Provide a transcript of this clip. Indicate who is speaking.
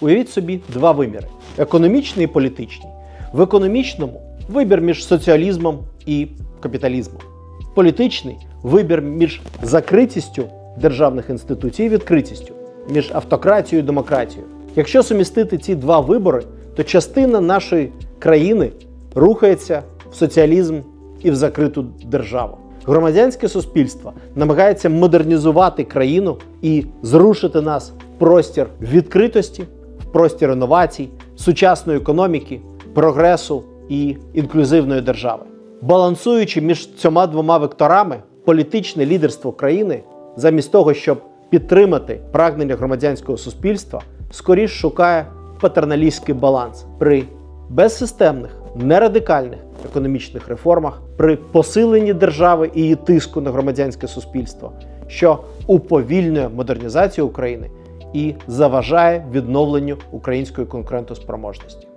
Speaker 1: Уявіть собі два виміри: економічний і політичний. В економічному вибір між соціалізмом і капіталізмом. Політичний вибір між закритістю державних інституцій і відкритістю, між автократією і демократією. Якщо сумістити ці два вибори, то частина нашої країни рухається в соціалізм і в закриту державу. Громадянське суспільство намагається модернізувати країну і зрушити нас в простір відкритості, простір інновацій, сучасної економіки, прогресу і інклюзивної держави. Балансуючи між цими двома векторами, політичне лідерство країни, замість того, щоб підтримати прагнення громадянського суспільства, скоріш шукає патерналістський баланс при безсистемних, нерадикальних економічних реформах, при посиленні держави і її тиску на громадянське суспільство, що уповільнює модернізацію України і заважає відновленню української конкурентоспроможності.